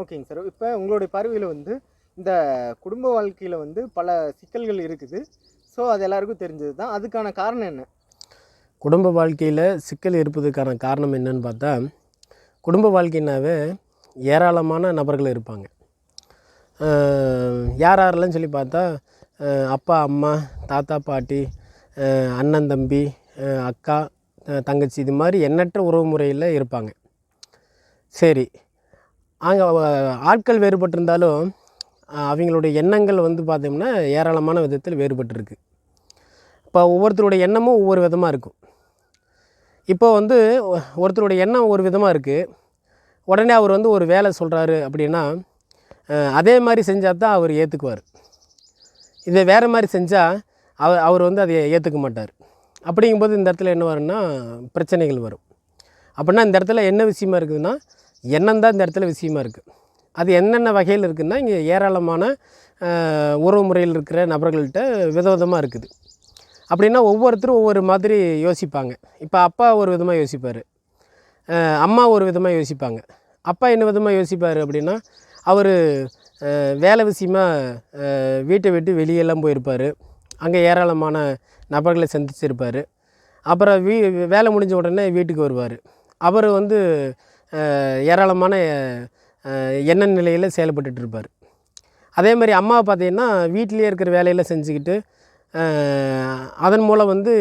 ஓகேங்க சார். இப்போ உங்களுடைய பார்வையில் வந்து இந்த குடும்ப வாழ்க்கையில் வந்து பல சிக்கல்கள் இருக்குது. ஸோ அது எல்லாருக்கும் தெரிஞ்சது தான் அதுக்கான காரணம் என்ன? குடும்ப வாழ்க்கையில் சிக்கல் இருப்பதுக்கான காரணம் என்னன்னு பார்த்தா குடும்ப வாழ்க்கைனாவே ஏராளமான நபர்கள் இருப்பாங்க. யார் யாரெல்லாம் சொல்லி பார்த்தா அப்பா அம்மா தாத்தா பாட்டி அண்ணன் தம்பி அக்கா தங்கச்சி இது மாதிரி எண்ணற்ற உறவு முறையில் இருப்பாங்க. சரி அங்கே ஆட்கள் வேறுபட்டிருந்தாலும் அவங்களுடைய எண்ணங்கள் வந்து பார்த்தோம்னா ஏராளமான விதத்தில் வேறுபட்டிருக்கு. இப்போ ஒவ்வொருத்தருடைய எண்ணமும் ஒவ்வொரு விதமாக இருக்கும். இப்போ வந்து ஒருத்தருடைய எண்ணம் ஒரு விதமாக இருக்குது உடனே அவர் வந்து ஒரு வேலை சொல்கிறாரு அப்படின்னா அதே மாதிரி செஞ்சால் தான் அவர் ஏற்றுக்குவார் இதை வேறு மாதிரி செஞ்சால் அவர் அவர் வந்து அதை ஏற்றுக்க மாட்டார். அப்படிங்கும்போது இந்த இடத்துல என்ன வரும்னா பிரச்சனைகள் வரும். அப்படின்னா இந்த இடத்துல என்ன விஷயமா இருக்குதுன்னா எண்ணம் தான் இந்த இடத்துல விஷயமா இருக்குது அது என்னென்ன வகையில் இருக்குதுன்னா இங்கே ஏராளமான உறவு முறையில் இருக்கிற நபர்கள்ட்ட விதவிதமாக இருக்குது. அப்படின்னா ஒவ்வொருத்தரும் ஒவ்வொரு மாதிரி யோசிப்பாங்க. இப்போ அப்பா ஒரு விதமாக யோசிப்பார். அம்மா ஒரு விதமாக யோசிப்பாங்க. அப்பா என்ன விதமாக யோசிப்பார் அப்படின்னா அவர் வேலை விஷயமாக வீட்டை விட்டு வெளியெல்லாம் போயிருப்பார். அங்கே ஏராளமான நபர்களை சந்திச்சிருப்பார். அப்புறம் வீ வேலை முடிஞ்ச உடனே வீட்டுக்கு வருவார். அவர் வந்து ஏராளமான எண்ண நிலையில் செயல்பட்டுட்டு இருப்பார் அதே மாதிரி அம்மாவை பார்த்தீங்கன்னா வீட்டிலேயே இருக்கிற வேலையில் செஞ்சுக்கிட்டு அதன் மூலம் வந்து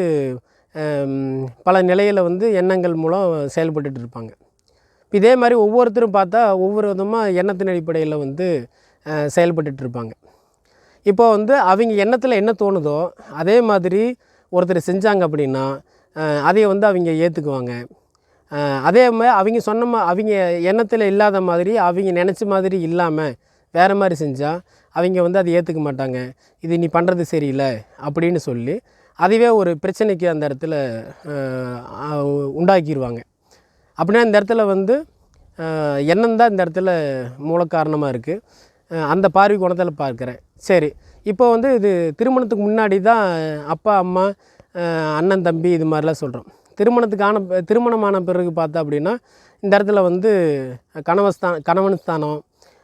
பல நிலையில் வந்து எண்ணங்கள் மூலம் செயல்பட்டுட்டு இருப்பாங்க இதே மாதிரி ஒவ்வொருத்தரும் பார்த்தா ஒவ்வொரு விதமாக எண்ணத்தின் அடிப்படையில் வந்து செயல்பட்டுட்டு இருப்பாங்க இப்போ வந்து அவங்க எண்ணத்தில் என்ன தோணுதோ அதே மாதிரி ஒருத்தர் செஞ்சாங்க அப்படின்னா அஹ், அதை வந்து அவங்க ஏற்றுக்குவாங்க அதே மாதிரி அவங்க சொன்ன மா அவங்க எண்ணத்தில் இல்லாத மாதிரி அவங்க நினச்ச மாதிரி இல்லாமல் வேறு மாதிரி செஞ்சால் அவங்க வந்து அதை ஏற்றுக்க மாட்டாங்க. இது நீ பண்ணுறது சரியில்லை அப்படின்னு சொல்லி அதுவே ஒரு பிரச்சனைக்கு அந்த இடத்துல உண்டாக்கிடுவாங்க அப்படின்னா இந்த இடத்துல வந்து எண்ணம் தான் இந்த இடத்துல மூல காரணமாக இருக்குது அந்த பார்வை குணத்தில் பார்க்குறேன். சரி இப்போ வந்து இது திருமணத்துக்கு முன்னாடி தான் அப்பா அம்மா அண்ணன் தம்பி இது மாதிரிலாம் சொல்கிறோம் திருமணத்துக்கான திருமணமான பிறகு பார்த்தா அப்படின்னா இந்த இடத்துல வந்து கணவஸ்தான் கணவன் ஸ்தானம்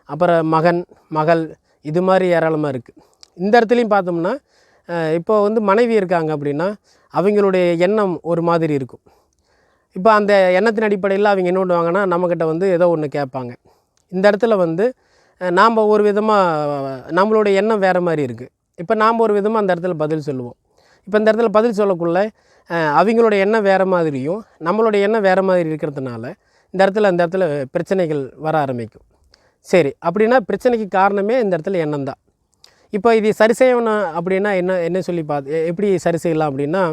அப்புறம் மகன் மகள் இது மாதிரி ஏராளமாக இருக்குது இந்த இடத்துலையும் பார்த்தோம்னா இப்போ வந்து மனைவி இருக்காங்க அப்படின்னா அவங்களுடைய எண்ணம் ஒரு மாதிரி இருக்கும். இப்போ அந்த எண்ணத்தின் அடிப்படையில் அவங்க என்ன பண்ணுவாங்கன்னா நம்மக்கிட்ட வந்து ஏதோ ஒன்று கேட்பாங்க. இந்த இடத்துல வந்து நாம் ஒரு விதமாக நம்மளுடைய எண்ணம் வேறு மாதிரி இருக்குது இப்போ நாம் ஒரு விதமாக அந்த இடத்துல பதில் சொல்லுவோம். இப்போ இந்த இடத்துல பதில் சொல்லக்குள்ள அவங்களோட எண்ணம் வேறு மாதிரியும் நம்மளோட எண்ணம் வேறு மாதிரி இருக்கிறதுனால இந்த இடத்துல அந்த இடத்துல பிரச்சனைகள் வர ஆரம்பிக்கும். சரி அப்படின்னா பிரச்சனைக்கு காரணமே இந்த இடத்துல எண்ணம் தான். இப்போ இது சரி செய்யணும் அப்படின்னா என்ன என்ன சொல்லி பார்த்து எப்படி சரி செய்யலாம் அப்படின்னா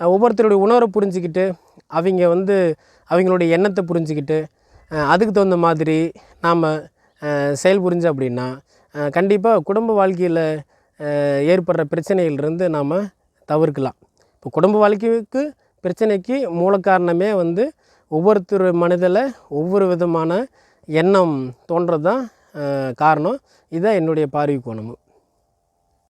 ஒவ்வொருத்தருடைய உணர்வை புரிஞ்சுக்கிட்டு அவங்க வந்து அவங்களுடைய எண்ணத்தை புரிஞ்சுக்கிட்டு அதுக்கு தகுந்த மாதிரி நாம் செயல் புரிஞ்சு அப்படின்னா கண்டிப்பாக குடும்ப வாழ்க்கையில் ஏற்படுற பிரச்சனையிலிருந்து நாம் தவிர்க்கலாம். இப்போ குடும்ப வாழ்க்கைக்கு பிரச்சனைக்கு மூல காரணமே வந்து ஒவ்வொருத்தர் மனதில் ஒவ்வொரு விதமான எண்ணம் தோன்றது தான் காரணம். இதுதான் என்னுடைய பார்வை கோணமும்